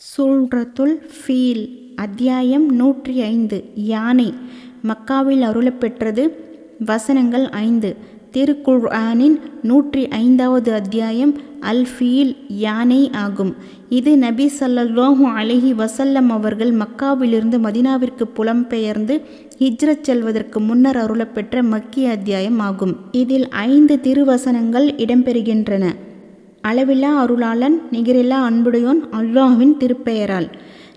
சூழ்ரத்துல் feel அத்தியாயம் நூற்றி ஐந்து யானை. மக்காவில் அருளப்பெற்றது வசனங்கள் ஐந்து. திருக்குர்ஆனின் நூற்றி ஐந்தாவது அத்தியாயம் அல் ஃபீல் யானை ஆகும். இது நபி சல்லல்லாஹு அலஹி வசல்லம் அவர்கள் மக்காவிலிருந்து மதினாவிற்கு புலம்பெயர்ந்து ஹிஜ்ரத் செல்வதற்கு முன்னர் அருளப்பெற்ற மக்கிய அத்தியாயம் ஆகும். இதில் ஐந்து திருவசனங்கள் இடம்பெறுகின்றன. அளவில்லா அருளாளன் நிகரில்லா அன்புடையோன் அல்லாஹ்வின் திருப்பெயரால்.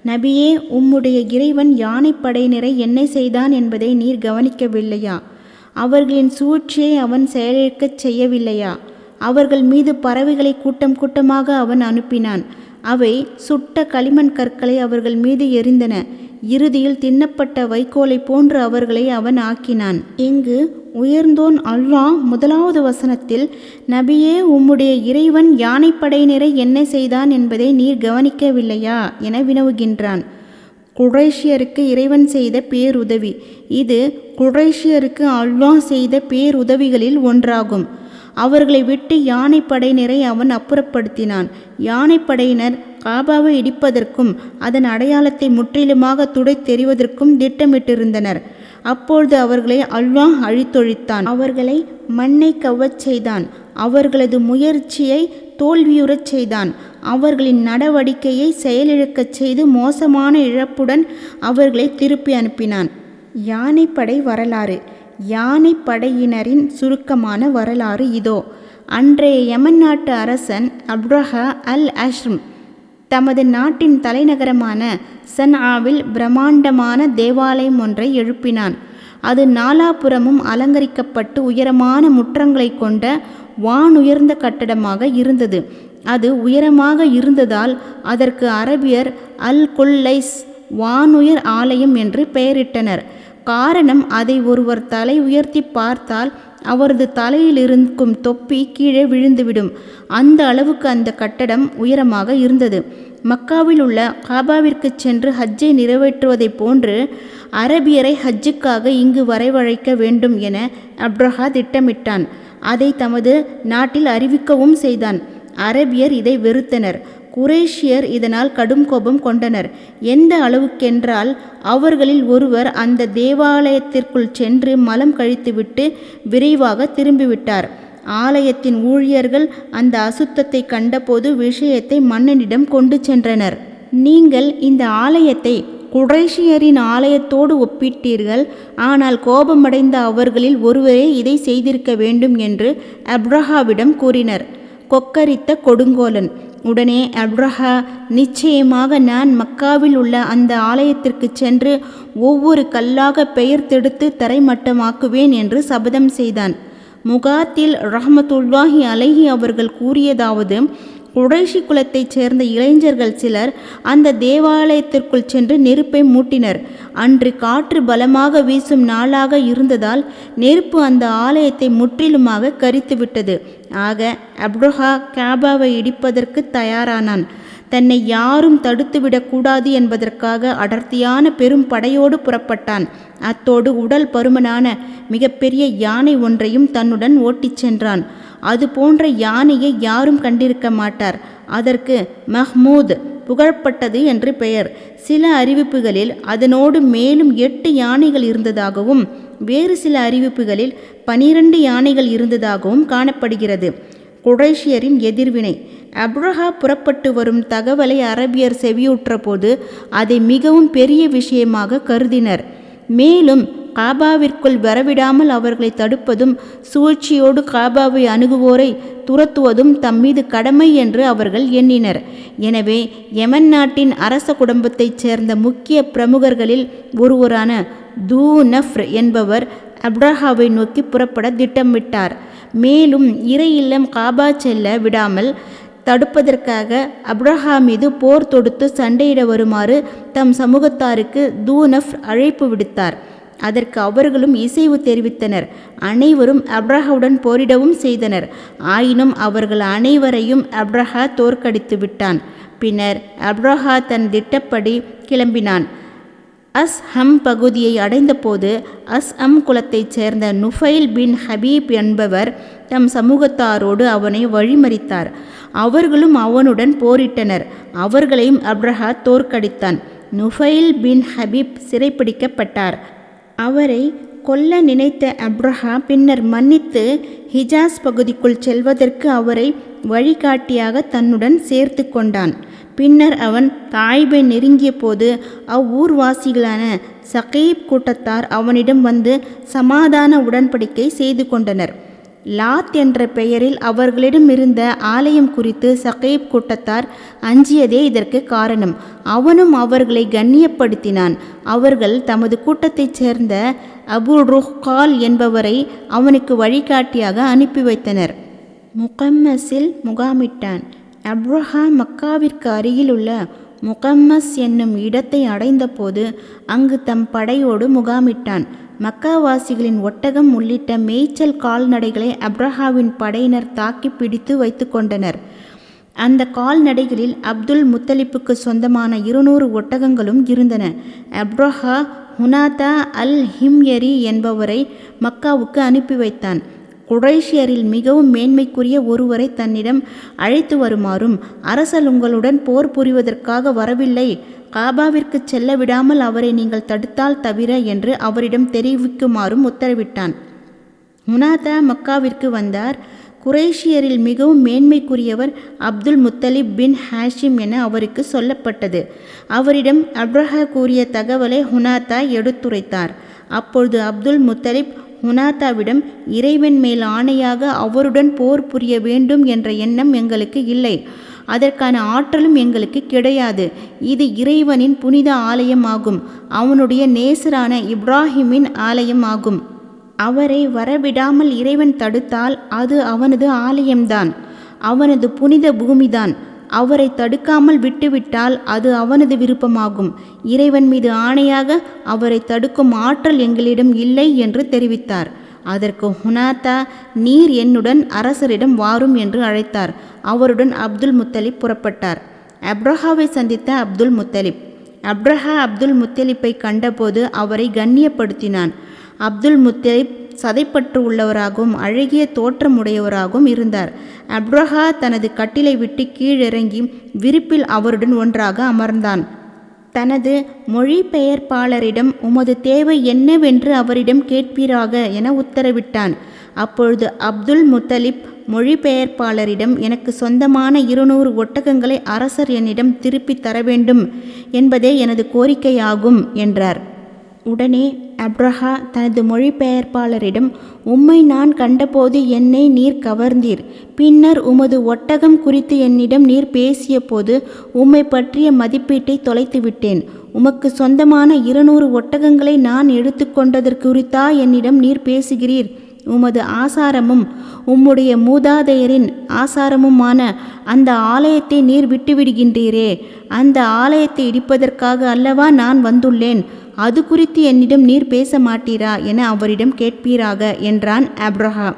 நபியே உம்முடைய இறைவன் யானைப்படையினரை என்ன செய்தான் என்பதை நீர் கவனிக்கவில்லையா? அவர்களின் சூழ்ச்சியை அவன் செயலிழக்கச் செய்யவில்லையா? அவர்கள் மீது பறவைகளை கூட்டம் கூட்டமாக அவன் அனுப்பினான். அவை சுட்ட களிமண் கற்களை அவர்கள் மீது எரிந்தன இறுதியில் தின்னப்பட்ட வைக்கோலை போன்று அவர்களை அவன் ஆக்கினான். இங்கு உயர்ந்தோன் அல்வா முதலாவது வசனத்தில் நபியே உம்முடைய இறைவன் யானைப்படையினரை என்ன செய்தான் என்பதை நீர் கவனிக்கவில்லையா? என வினவுகின்றான். குரேஷியருக்கு இறைவன் செய்த பேருதவி. இது குரேஷியருக்கு அல்லாஹ் செய்த பேருதவிகளில் ஒன்றாகும். அவர்களை விட்டு யானைப்படையினரை அவன் அப்புறப்படுத்தினான். யானைப்படையினர் காபாவை இடிப்பதற்கும் அதன் அடையாளத்தை முற்றிலுமாக துடை தெரிவதற்கும் திட்டமிட்டிருந்தனர். அப்பொழுது அவர்களை அல்லாஹ் அழித்தொழித்தான். அவர்களை மண்ணை கவ்வச் செய்தான். அவர்களது முயற்சியை தோல்வியுறச் செய்தான். அவர்களின் நடவடிக்கையை செயலிழக்கச் செய்து மோசமான இழப்புடன் அவர்களை திருப்பி அனுப்பினான். யானைப்படை வரலாறு. யானைப்படையினரின் சுருக்கமான வரலாறு இதோ. அன்றைய யமன் நாட்டு அரசன் அப்ரஹா அல் அஷ்ரம் தமது நாட்டின் தலைநகரமான சன்ஆவில் பிரம்மாண்டமான தேவாலயம் ஒன்றை எழுப்பினான். அது நாலாபுறமும் அலங்கரிக்கப்பட்டு உயரமான முற்றங்களை கொண்ட வானுயர்ந்த கட்டடமாக இருந்தது. அது உயரமாக இருந்ததால் அதற்கு அரபியர் அல் குல்லைஸ் வானுயர் ஆலயம் என்று பெயரிட்டனர். காரணம் அதை ஒருவர் தலை உயர்த்தி பார்த்தால் அவரது தலையில் இருக்கும் தொப்பி கீழே விழுந்துவிடும். அந்த அளவுக்கு அந்த கட்டடம் உயரமாக இருந்தது. மக்காவில் உள்ள காபாவிற்கு சென்று ஹஜ்ஜை நிறைவேற்றுவதைப் போன்று அரபியரை ஹஜ்ஜுக்காக இங்கு வரவழைக்க வேண்டும் என அப்ரஹா திட்டமிட்டான். அதை தமது நாட்டில் அறிவிக்கவும் செய்தான். அரபியர் இதை வெறுத்தனர். குரேஷியர் இதனால் கடும் கோபம் கொண்டனர். எந்த அளவுக்கென்றால் அவர்களில் ஒருவர் அந்த தேவாலயத்திற்குள் சென்று மலம் கழித்துவிட்டு விரைவாக திரும்பிவிட்டார். ஆலயத்தின் ஊழியர்கள் அந்த அசுத்தத்தை கண்டபோது விஷயத்தை மன்னனிடம் கொண்டு சென்றனர். நீங்கள் இந்த ஆலயத்தை குரேஷியரின் ஆலயத்தோடு ஒப்பிட்டீர்கள். ஆனால் கோபமடைந்த அவர்களில் ஒருவரே இதை செய்திருக்க வேண்டும் என்று அப்ரஹாவிடம் கூறினர். கொக்கரித்த கொடுங்கோலன். உடனே அப்ரஹா நிச்சயமாக நான் மக்காவில் உள்ள அந்த ஆலயத்திற்கு சென்று ஒவ்வொரு கல்லாக பெயர்த்தெடுத்து தரைமட்டமாக்குவேன் என்று சபதம் செய்தான். முகாத்தில் ரஹமத்துல்லாஹி அலஹி அவர்கள் கூறியதாவது குறைஷி குலத்தைச் சேர்ந்த இளைஞர்கள் சிலர் அந்த தேவாலயத்திற்குள் சென்று நெருப்பை மூட்டினர். அன்று காற்று பலமாக வீசும் நாளாக இருந்ததால் நெருப்பு அந்த ஆலயத்தை முற்றிலுமாக கரித்துவிட்டது. ஆக அப்ரஹா கேபாவை இடிப்பதற்கு தயாரானான். தன்னை யாரும் தடுத்துவிடக்கூடாது என்பதற்காக அடர்த்தியான பெரும் படையோடு புறப்பட்டான். அத்தோடு உடல் பருமனான மிகப்பெரிய யானை ஒன்றையும் தன்னுடன் ஓட்டிச் சென்றான். அது போன்ற யானையை யாரும் கண்டிருக்க மாட்டார். அதற்கு மஹ்மூத் புகழப்பட்டது என்று பெயர். சில அறிவிப்புகளில் அதனோடு மேலும் எட்டு யானைகள் இருந்ததாகவும் வேறு சில அறிவிப்புகளில் பனிரெண்டு யானைகள் இருந்ததாகவும் காணப்படுகிறது. குடைஷியரின் எதிர்வினை. அப்ரஹா புறப்பட்டு வரும் தகவலை அரபியர் செவியுற்ற போது அதை மிகவும் பெரிய விஷயமாக கருதினர். மேலும் காபாவிற்குள் வரவிடாமல் அவர்களை தடுப்பதும் சூழ்ச்சியோடு காபாவை அணுகுவோரை துரத்துவதும் தம்மீது கடமை என்று அவர்கள் எண்ணினர். எனவே யமன் நாட்டின் அரச குடும்பத்தைச் சேர்ந்த முக்கிய பிரமுகர்களில் ஒருவரான தூ நஃப்ர் என்பவர் அப்ரஹாவை நோக்கி புறப்பட திட்டமிட்டார். மேலும் இறை இல்லம் காபா செல்ல விடாமல் தடுப்பதற்காக அப்ரஹா மீது போர் தொடுத்து சண்டையிட வருமாறு தம் சமூகத்தாருக்கு தூனஃப் அழைப்பு விடுத்தார். அதற்கு அவர்களும் இசைவு தெரிவித்தனர். அனைவரும் அப்ரஹாவுடன் போரிடவும் செய்தனர். ஆயினும் அவர்கள் அனைவரையும் அப்ரஹா தோற்கடித்து விட்டான். பின்னர் அப்ரஹா தன் திட்டப்படி கிளம்பினான். அஸ் ஹம் பகுதியை அடைந்தபோது அஸ் அம் குலத்தைச் சேர்ந்த நுஃபைல் பின் ஹபீப் என்பவர் தம் சமூகத்தாரோடு அவனை வழிமறித்தார். அவர்களும் அவனுடன் போரிட்டனர். அவர்களையும் அப்ரஹா தோற்கடித்தான். நுஃபைல் பின் ஹபீப் சிறைப்பிடிக்கப்பட்டார். அவரை கொல்ல நினைத்த அப்ரஹா பின்னர் மன்னித்து ஹிஜாஸ் பகுதிக்குள் செல்வதற்கு அவரை வழிகாட்டியாக தன்னுடன் சேர்த்து கொண்டான். பின்னர் அவன் தாய்பை நெருங்கிய போது அவ்வூர்வாசிகளான சகீப் கூட்டத்தார் அவனிடம் வந்து சமாதான உடன்படிக்கை செய்து கொண்டனர். லாத் என்ற பெயரில் அவர்களிடம் இருந்த ஆலயம் குறித்து சகைப் கூட்டத்தார் அஞ்சியதே இதற்கு காரணம். அவனும் அவர்களை கண்ணியப்படுத்தினான். அவர்கள் தமது கூட்டத்தைச் சேர்ந்த அபுல் ருஹ்கால் என்பவரை அவனுக்கு வழிகாட்டியாக அனுப்பி வைத்தனர். முகம்மஸில் முகாமிட்டான். அப்ரஹா மக்காவிற்கு அருகில் உள்ள முகம்மஸ் என்னும் இடத்தை அடைந்தபோது அங்கு தம் படையோடு முகாமிட்டான். மக்காவாசிகளின் ஒட்டகம் உள்ளிட்ட மேய்ச்சல் கால்நடைகளை அப்ரஹாவின் படையினர் தாக்கி பிடித்து வைத்து கொண்டனர். அந்த கால்நடைகளில் அப்துல் முத்தலிப்புக்கு சொந்தமான இருநூறு ஒட்டகங்களும் இருந்தன. அப்ரஹா ஹுனாதா அல் ஹிம்யரி என்பவரை மக்காவுக்கு அனுப்பி வைத்தான். குடைஷியரில் மிகவும் மேன்மைக்குரிய ஒருவரை தன்னிடம் அழைத்து வருமாறும் அரசல் உங்களுடன் போர் புரிவதற்காக வரவில்லை. காபாவிற்கு செல்ல விடாமல் அவரை நீங்கள் தடுத்தால் தவிர என்று அவரிடம் தெரிவிக்குமாறும் உத்தரவிட்டான். முனாதா மக்காவிற்கு வந்தார். குரேஷியரில் மிகவும் மேன்மைக்குரியவர் அப்துல் முத்தலிப் பின் ஹாஷிம் என அவருக்கு சொல்லப்பட்டது. அவரிடம் அப்ரஹா கூறிய தகவலை ஹுனாத்தா எடுத்துரைத்தார். அப்பொழுது அப்துல் முத்தலிப் ஹுனாத்தாவிடம் இறைவன் மேல் ஆணையாக அவருடன் போர் புரிய வேண்டும் என்ற எண்ணம் எங்களுக்கு இல்லை. அதற்கான ஆற்றலும் எங்களுக்கு கிடையாது. இது இறைவனின் புனித ஆலயம் ஆகும் அவனுடைய நேசரான இப்ராஹிமின் ஆலயம் ஆகும் அவரை வரவிடாமல் இறைவன் தடுத்தால் அது அவனது ஆலயம்தான். அவனது புனித பூமிதான். அவரை தடுக்காமல் விட்டுவிட்டால் அது அவனது விருப்பமாகும். இறைவன் மீது ஆணையாக அவரை தடுக்கும் ஆற்றல் எங்களிடம் இல்லை என்று தெரிவித்தார். அதற்கு ஹுனாத்தா நீர் என்னுடன் அரசரிடம் வாரும் என்று அழைத்தார். அவருடன் அப்துல் முத்தலிப் புறப்பட்டார். அப்ரஹாவை சந்தித்த அப்துல் முத்தலிப். அப்ரஹா அப்துல் முத்தலிப்பை கண்டபோது அவரை கண்ணியப்படுத்தினான். அப்துல் முத்தலிப் சதைப்பற்று உள்ளவராகவும் அழகிய தோற்றமுடையவராகவும் இருந்தார். அப்ரஹா தனது கட்டிலை விட்டு கீழிறங்கி விரிப்பில் அவருடன் ஒன்றாக அமர்ந்தான். தனது மொழிபெயர்ப்பாளரிடம் உமது தேவை என்னவென்று அவரிடம் கேட்பீராக என உத்தரவிட்டான். அப்பொழுது அப்துல் முத்தலிப் மொழிபெயர்ப்பாளரிடம் எனக்கு சொந்தமான இருநூறு ஒட்டகங்களை அரசர் என்னிடம் திருப்பித் தர வேண்டும் என்பதே எனது கோரிக்கையாகும் என்றார். உடனே அப்ரஹா தனது மொழிபெயர்ப்பாளரிடம் உம்மை நான் கண்டபோது என்னை நீர் கவர்ந்தீர். பின்னர் உமது ஒட்டகம் குறித்து என்னிடம் நீர் பேசிய போது உம்மை பற்றிய மதிப்பீட்டை தொலைத்து விட்டேன் உமக்கு சொந்தமான இருநூறு ஒட்டகங்களை நான் எடுத்துக்கொண்டதற்குறித்தா என்னிடம் நீர் பேசுகிறீர்? உமது ஆசாரமும் உம்முடைய மூதாதையரின் ஆசாரமுமான அந்த ஆலயத்தை நீர் விட்டுவிடுகின்றீரே. அந்த ஆலயத்தை இடிப்பதற்காக அல்லவா நான் வந்துள்ளேன். அது குறித்து என்னிடம் நீர் பேச மாட்டீரா என அவரிடம் கேட்பீராக என்றான் அப்ரஹா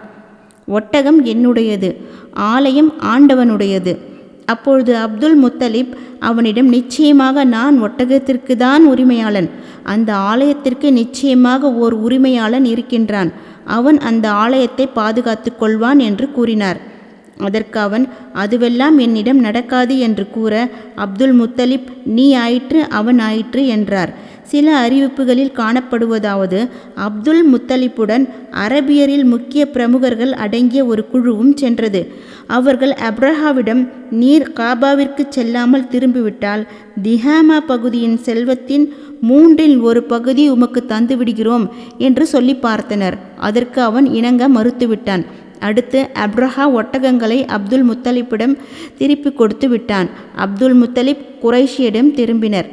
ஒட்டகம் என்னுடையது ஆலயம் ஆண்டவனுடையது. அப்பொழுது அப்துல் முத்தலிப் அவனிடம் நிச்சயமாக நான் ஒட்டகத்திற்கு தான் உரிமையாளன். அந்த ஆலயத்திற்கு நிச்சயமாக ஓர் உரிமையாளன் இருக்கின்றான். அவன் அந்த ஆலயத்தை பாதுகாத்து கொள்வான் என்று கூறினார். அதற்கு அவன் அதுவெல்லாம் என்னிடம் நடக்காது என்று கூற அப்துல் முத்தலிப் நீ ஆயிற்று அவன் ஆயிற்று என்றார். சில அறிவிப்புகளில் காணப்படுவதாவது அப்துல் முத்தலிப்புடன் அரபியரில் முக்கிய பிரமுகர்கள் அடங்கிய ஒரு குழுவும் சென்றது. அவர்கள் அப்ரஹாவிடம் நீர் காபாவிற்கு செல்லாமல் திரும்பிவிட்டால் திஹாமா பகுதியின் செல்வத்தின் மூன்றில் ஒரு பகுதி உமக்கு தந்துவிடுகிறோம் என்று சொல்லி பார்த்தனர். அதற்கு அவன் இணங்க மறுத்துவிட்டான். அடுத்து அப்ரஹா ஒட்டகங்களை அப்துல் முத்தலிப்பிடம் திருப்பி கொடுத்து விட்டான் அப்துல் முத்தலிப் குறைஷியிடம் திரும்பினர்.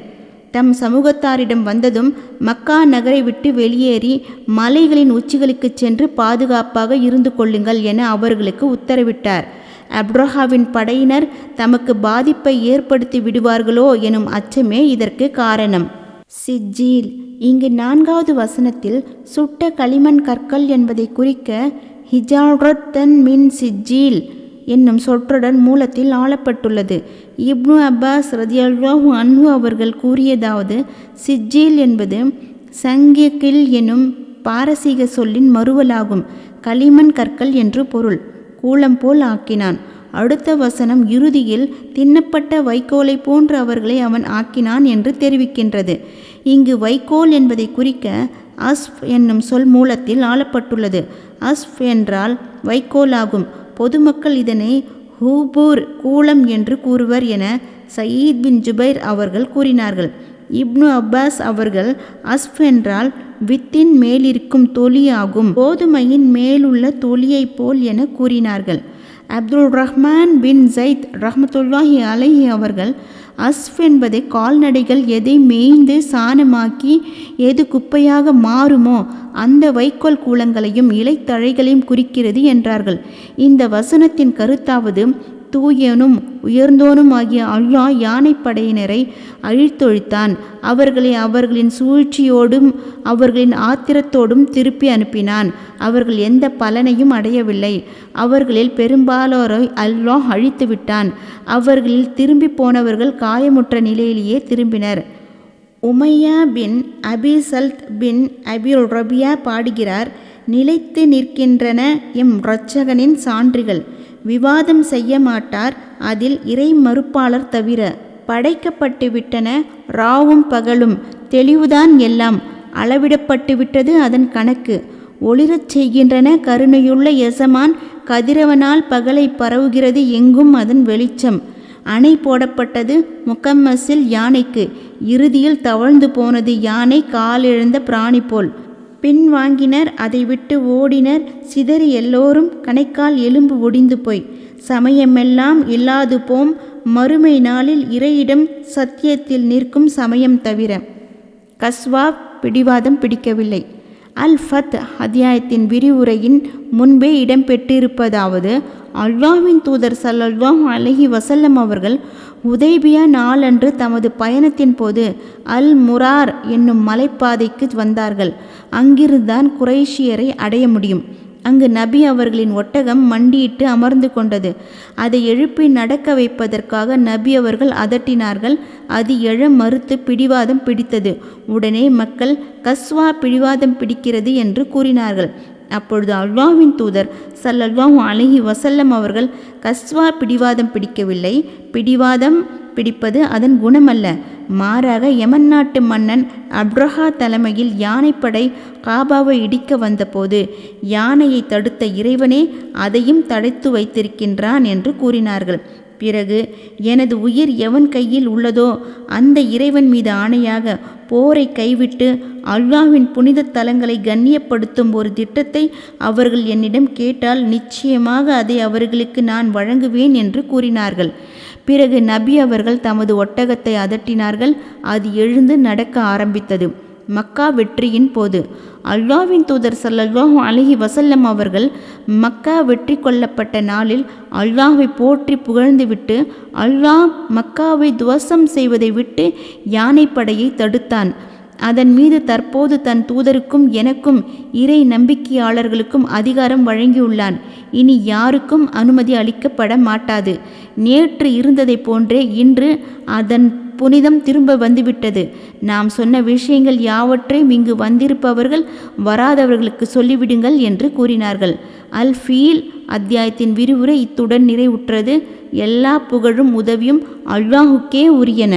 தம் சமூகத்தாரிடம் வந்ததும் மக்கா நகரை விட்டு வெளியேறி மலைகளின் உச்சிகளுக்குச் சென்று பாதுகாப்பாக இருந்து கொள்ளுங்கள் என அவர்களுக்கு உத்தரவிட்டார். அப்ரஹாவின் படையினர் தமக்கு பாதிப்பை ஏற்படுத்தி விடுவார்களோ எனும் அச்சமே இதற்கு காரணம். சிஜ்ஜீல் இங்கு நான்காவது வசனத்தில் சுட்ட களிமண் கற்கள் என்பதை குறிக்க ஹிஜாரத்தன் மின் சிஜ்ஜீல் என்னும் சொற்றொடர் மூலத்தில் ஆளப்பட்டுள்ளது. இப்னு அப்பாஸ் ரதியல்வாஹு அன்பு அவர்கள் கூறியதாவது சிஜ்ஜீல் என்பது சங்கிகில் எனும் பாரசீக சொல்லின் மறுவலாகும் களிமண் கற்கள் என்று பொருள் கூலம் போல் ஆக்கினான். அடுத்த வசனம் இறுதியில் தின்னப்பட்ட வைக்கோலை போன்று அவர்களை அவன் ஆக்கினான் என்று தெரிவிக்கின்றது. இங்கு வைக்கோல் என்பதை குறிக்க அஸ்ஃப் என்னும் சொல் மூலத்தில் ஆளப்பட்டுள்ளது. அஸ்ஃப் என்றால் வைக்கோலாகும். பொதுமக்கள் இதனை ஹூபூர் கூலம் என்று கூறுவர் என சயீத் பின் ஜுபைர் அவர்கள் கூறினார்கள். இப்னு அப்பாஸ் அவர்கள் அஸ்ஃப் என்றால் வித்தின் மேலிருக்கும் தொலி ஆகும் கோதுமையின் மேலுள்ள தொலியைப் போல் என கூறினார்கள். அப்துல் ரஹ்மான் பின் ஜைத் ரஹமத்துல்லாஹி அலைஹி அவர்கள் அஸ்ஃப் என்பதை கால்நடைகள் எதை மேய்ந்து சாணமாக்கி எது குப்பையாக மாறுமோ அந்த வைக்கோல் கூலங்களையும் இலைத்தழைகளையும் குறிக்கிறது என்றார்கள். இந்த வசனத்தின் கருத்தாவது தூயனும் உயர்ந்தோனும் ஆகிய அல்லா யானைப்படையினரை அழித்தொழித்தான். அவர்களை அவர்களின் சூழ்ச்சியோடும் அவர்களின் ஆத்திரத்தோடும் திருப்பி அனுப்பினான். அவர்கள் எந்த பலனையும் அடையவில்லை. அவர்களில் பெரும்பாலோரை அல்லாஹ் அழித்து விட்டான் அவர்களில் திரும்பி போனவர்கள் காயமுற்ற நிலையிலேயே திரும்பினர். உமையா பின் அபி சல்த் பின் அபிர் ரபியா பாடுகிறார் நிலைத்து நிற்கின்றன எம் இரட்சகனின் சான்றுகள். விவாதம் செய்ய மாட்டார். அதில் இறை மறுப்பாளர் தவிர படைக்கப்பட்டு விட்டன ராவும் பகலும் தெளிவுதான் எல்லாம். அளவிடப்பட்டுவிட்டது அதன் கணக்கு. ஒளிரச் செய்கின்றன கருணையுள்ள எசமான் கதிரவனால் பகலை பரவுகிறது எங்கும் அதன் வெளிச்சம். அணை போடப்பட்டது முக்கம்மஸில் யானைக்கு. இறுதியில் தவழ்ந்து போனது யானை காலிழந்த பிராணி போல் பின் வாங்கினர் அதை விட்டு ஓடினர். சிதறி எல்லோரும் கணைக்கால் எலும்பு ஒடிந்து போய். சமயமெல்லாம் இல்லாது போம் மறுமை நாளில் இறையிடம் சத்தியத்தில் நிற்கும் சமயம் தவிர. கஸ்வா பிடிவாதம் பிடிக்கவில்லை. அல் ஃபத் அத்தியாயத்தின் விரிவுரையின் முன்பே இடம்பெற்றிருப்பதாவது அல்வாவின் தூதர் சல்லல்வாம் அலஹி வசல்லம் அவர்கள் உதைபியா நாளன்று தமது பயணத்தின் போது அல் முரார் என்னும் மலைப்பாதைக்கு வந்தார்கள். அங்கிருந்தான் குறைஷியரை அடைய முடியும். அங்கு நபி அவர்களின் ஒட்டகம் மண்டியிட்டு அமர்ந்து கொண்டது. அதை எழுப்பி நடக்க வைப்பதற்காக நபி அவர்கள் அதட்டினார்கள். அது எழ மறுத்து பிடிவாதம் பிடித்தது. உடனே மக்கள் கஸ்வா பிடிவாதம் பிடிக்கிறது என்று கூறினார்கள். அப்பொழுது அல்வாவின் தூதர் சல்லல்வாஹு அலஹி வசல்லம் அவர்கள் கஸ்வா பிடிவாதம் பிடிக்கவில்லை. பிடிவாதம் பிடிப்பது அதன் குணமல்ல. மாறாக யமன் நாட்டு மன்னன் அப்ரஹா தலைமையில் யானைப்படை காபாவை இடிக்க வந்தபோது யானையை தடுத்த இறைவனே அதையும் தடைத்து வைத்திருக்கின்றான் என்று கூறினார்கள். பிறகு எனது உயிர் எவன் கையில் உள்ளதோ அந்த இறைவன் மீது ஆணையாக போரை கைவிட்டு அல்லாவின் புனித தலங்களை கண்ணியப்படுத்தும் ஒரு திட்டத்தை அவர்கள் என்னிடம் கேட்டால் நிச்சயமாக அதை அவர்களுக்கு நான் வழங்குவேன் என்று கூறினார்கள். பிறகு நபி அவர்கள் தமது ஒட்டகத்தை அதட்டினார்கள். அது எழுந்து நடக்க ஆரம்பித்தது. மக்கா வெற்றியின் போது. அல்லாவின் தூதர் சல்லல்லாஹு அலஹி வசல்லம் அவர்கள் மக்கா வெற்றி கொள்ளப்பட்ட நாளில் அல்லாஹை போற்றி புகழ்ந்துவிட்டு அல்லாஹ் மக்காவை துவசம் செய்வதை விட்டு யானைப்படையை தடுத்தான். அதன் மீது தற்போது தன் தூதருக்கும் எனக்கும் இறை நம்பிக்கையாளர்களுக்கும் அதிகாரம் வழங்கியுள்ளான். இனி யாருக்கும் அனுமதி அளிக்கப்பட மாட்டாது. நேற்று இருந்ததை போன்றே இன்று அதன் புனிதம் திரும்ப வந்துவிட்டது. நாம் சொன்ன விஷயங்கள் யாவற்றையும் இங்கு வந்திருப்பவர்கள் வராதவர்களுக்கு சொல்லிவிடுங்கள் என்று கூறினார்கள். அல் ஃபீல் அத்தியாயத்தின் விரிவுரை இத்துடன் நிறைவுற்றது. எல்லா புகழும் உதவியும் அல்லாஹுக்கே உரியன.